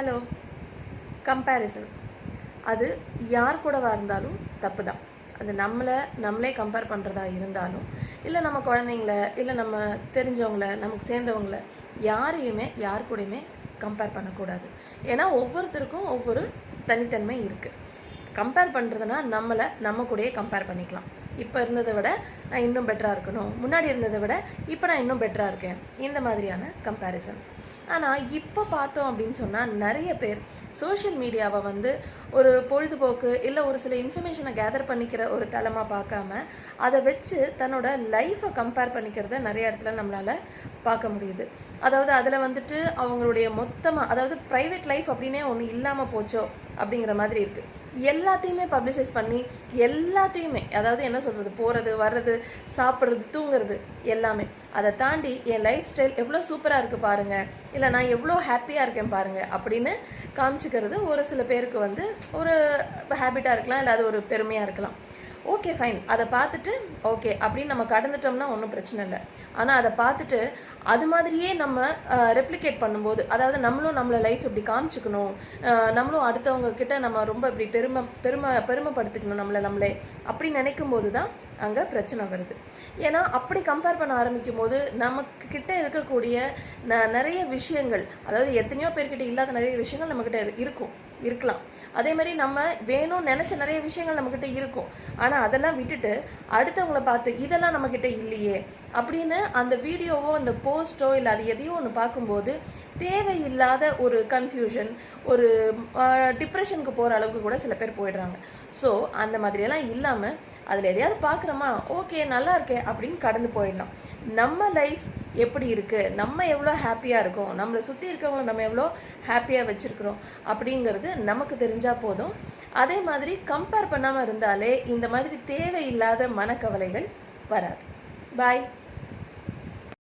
Hello comparison அது யார் கூடவா இருந்தாலும் தப்பு தான் அது நம்மளை நம்மளே கம்பேர் பண்ணுறதா இருந்தாலும் இல்லை நம்ம குழந்தைங்கள இல்லை நம்ம தெரிஞ்சவங்கள நமக்கு சேர்ந்தவங்கள யாரையுமே யார் கூடயுமே கம்பேர் பண்ணக்கூடாது. ஏன்னா ஒவ்வொருத்தருக்கும் ஒவ்வொரு தனித்தன்மை இருக்குது கம்பேர் பண்ணுறதுனா நம்மளை நம்ம கூடயே கம்பேர் பண்ணிக்கலாம். இப்போ இருந்ததை விட நான் இன்னும் பெட்டராக இருக்கணும். முன்னாடி இருந்ததை விட இப்போ நான் இன்னும் பெட்டராக இருக்கேன். இந்த மாதிரியான கம்பேரிசன் ஆனால் இப்போ பார்த்தோம் அப்படின்னு சொன்னால் நிறைய பேர் சோஷியல் மீடியாவை வந்து ஒரு பொழுதுபோக்கு இல்லை ஒரு சில இன்ஃபர்மேஷனை கேதர் பண்ணிக்கிற ஒரு தளமாக பார்க்காம அதை வச்சு தன்னோட லைஃப்பை கம்பேர் பண்ணிக்கிறத நிறைய இடத்துல நம்மளால் பார்க்க முடியுது. அதாவது அதில் வந்துட்டு அவங்களுடைய மொத்தமாக அதாவது ப்ரைவேட் லைஃப் அப்படின்னே ஒன்று இல்லாமல் போச்சோ அப்படிங்கிற மாதிரி இருக்குது எல்லாத்தையுமே பப்ளிசைஸ் பண்ணி எல்லாத்தையுமே அதாவது என்ன சொல்கிறது போகிறது வர்றது சாப்பிட்றது தூங்குறது எல்லாமே. அதை தாண்டி என் லைஃப் ஸ்டைல் எவ்வளோ சூப்பராக இருக்குது பாருங்கள் இல்லை நான் எவ்வளோ ஹாப்பியாக இருக்கேன் பாருங்கள் அப்படின்னு காமிச்சிக்கிறது ஒரு சில பேருக்கு வந்து ஒரு ஹேபிட்டாக இருக்கலாம் இல்லை அது ஒரு பெருமையாக இருக்கலாம். ஓகே ஃபைன் அதை பார்த்துட்டு ஓகே அப்படின்னு நம்ம கடந்துட்டோம்னா ஒன்றும் பிரச்சனை இல்லை. ஆனால் அதை பார்த்துட்டு அது மாதிரியே நம்ம ரெப்ளிகேட் பண்ணும்போது அதாவது நம்மளும் நம்மளை லைஃப் இப்படி காமிச்சுக்கணும். நம்மளும் அடுத்தவங்க கிட்ட நம்ம ரொம்ப இப்படி பெருமை பெருமை பெருமைப்படுத்திக்கணும் நம்மளை நம்மளே அப்படி நினைக்கும் போது தான் அங்கே பிரச்சனை வருது. ஏன்னா அப்படி கம்பேர் பண்ண ஆரம்பிக்கும் போது நமக்கு கிட்ட இருக்கக்கூடிய ந நிறைய விஷயங்கள் அதாவது எத்தனையோ பேர்கிட்ட இல்லாத நிறைய விஷயங்கள் நம்மக்கிட்ட இருக்கும் இருக்கலாம். அதே மாதிரி நம்ம வேணும்னு நினச்ச நிறைய விஷயங்கள் நம்மக்கிட்ட இருக்கும். ஆனால் அதெல்லாம் விட்டுட்டு அடுத்தவங்கள பார்த்து இதெல்லாம் நம்மக்கிட்ட இல்லையே. அப்படின்னு அந்த வீடியோவோ அந்த போஸ்ட்டோ இல்லை அது எதையோ ஒன்று பார்க்கும்போது தேவையில்லாத ஒரு கன்ஃபியூஷன் ஒரு டிப்ரெஷனுக்கு போகிற அளவுக்கு கூட சில பேர் போயிடுறாங்க. ஸோ அந்த மாதிரியெல்லாம் இல்லாமல் அதில் எதையாவது பார்க்குறோமா ஓகே நல்லா இருக்கே அப்படின்னு கடந்து போயிடலாம் நம்ம லைஃப் எப்படி இருக்குது நம்ம எவ்வளோ ஹாப்பியாக இருக்கோம்? நம்மளை சுற்றி இருக்கவங்கள நம்ம எவ்வளோ ஹாப்பியாக வச்சுருக்குறோம்? அப்படிங்கிறது நமக்கு தெரிஞ்சால் போதும். அதே மாதிரி கம்பேர் பண்ணாமல் இருந்தாலே இந்த மாதிரி தேவையில்லாத மனக்கவலைகள் வராது. பாய்